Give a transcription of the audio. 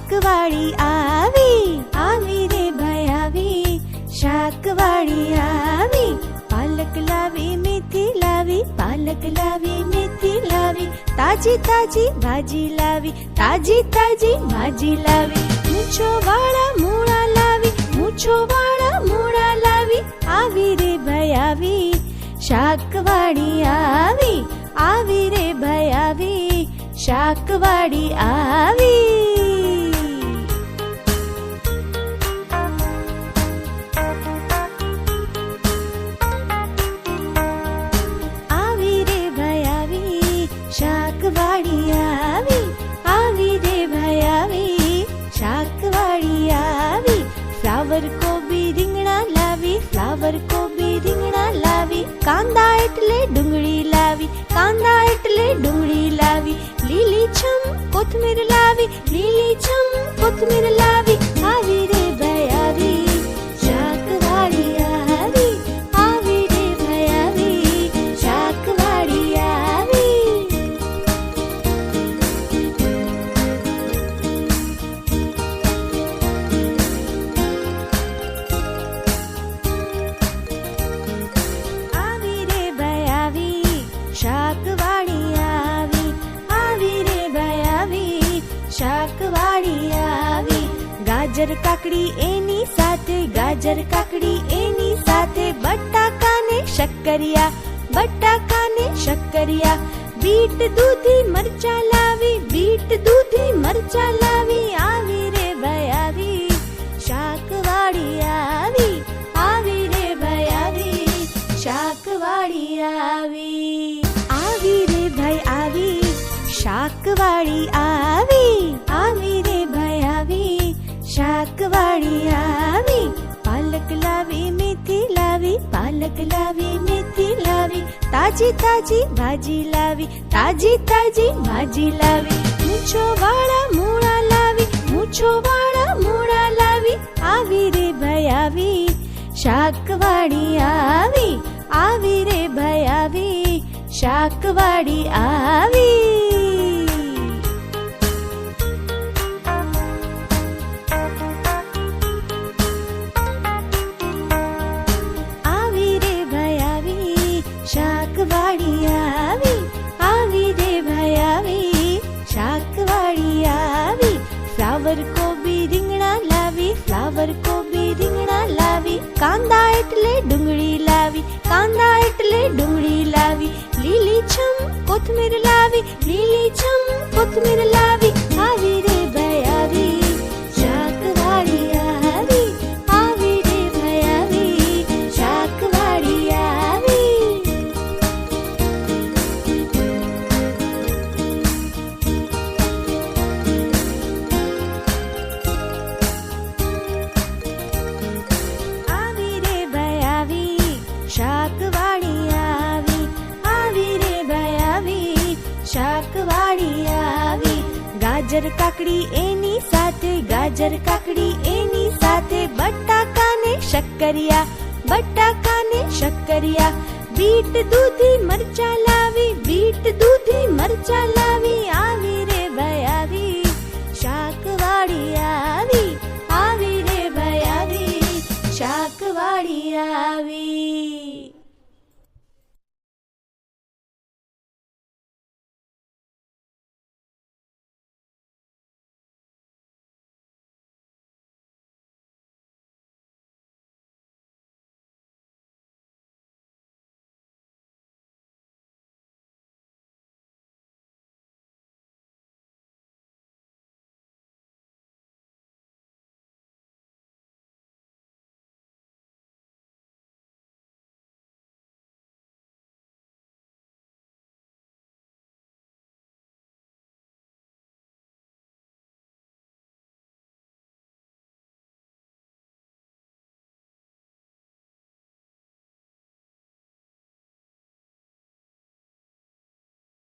શાકવાળી આવી આવી રે ભાઈ આવી, શાકવાળી આવી, પાલક લાવી, મેથી લાવી, પાલક લાવી, મેથી લાવી, તાજી તાજી ભાજી લાવી, તાજી તાજી ભાજી લાવી, મૂછો વાળા મૂળા લાવી, મૂછો વાળા મૂળા લાવી, આવી રે ભાઈ આવી, શાકવાળી આવી આવી રે ભાઈ આવી, શાકવાળી આવી. લાવી ફ્લાવર કોબી રીંગણા લાવી કાંદા એટલે ડુંગળી લાવી કાંદા એટલે ડુંગળી લાવી લીલી છમ કોથમીર લાવી લીલી છમ કોથમીર ગાજર કાકડી એની સાથે, ગાજર કાકડી એની સાથે બટાકા ને શક્કરિયા બટાકા ને શક્કરિયા. બીટ દૂધી મરચા લાવી, બીટ દૂધી મરચા લાવી, આવી રે ભાઈ, આવી. શાકવાળી આવી આવી રે ભાઈ, આવી. શાકવાળી આવી. આવી રે ભાઈ, આવી. શાકવાળી આવી. પાલક લાવી, મેથી લાવી, પાલક લાવી, મેથી લાવી, તાજી તાજી ભાજી લાવી, તાજી તાજી ભાજી લાવી, મૂછો વાળા મૂળા લાવી, મૂછો વાળા મૂળા લાવી, આવી રે ભાઈ આવી શાકવાળી આવી આવી રે ભાઈ આવી શાકવાળી આવી શાકવાળી આવી, ફ્લાવર કોબી રીંગણા લાવી, ફ્લાવર કોબી રીંગણા લાવી, કાંદા એટલે ડુંગળી લાવી, કાંદા એટલે ડુંગળી લાવી, લીલી છમ, કોથમીર લાવી, લીલી છમ, કોથમીર લાવી. ગાજર કાકડી એની સાથે, ગાજર કાકડી એની સાથે બટાકા ને શક્કરિયા બટાકા ને શક્કરિયા. બીટ દૂધી મરચા લાવી, બીટ દૂધી મરચા લાવી, આવી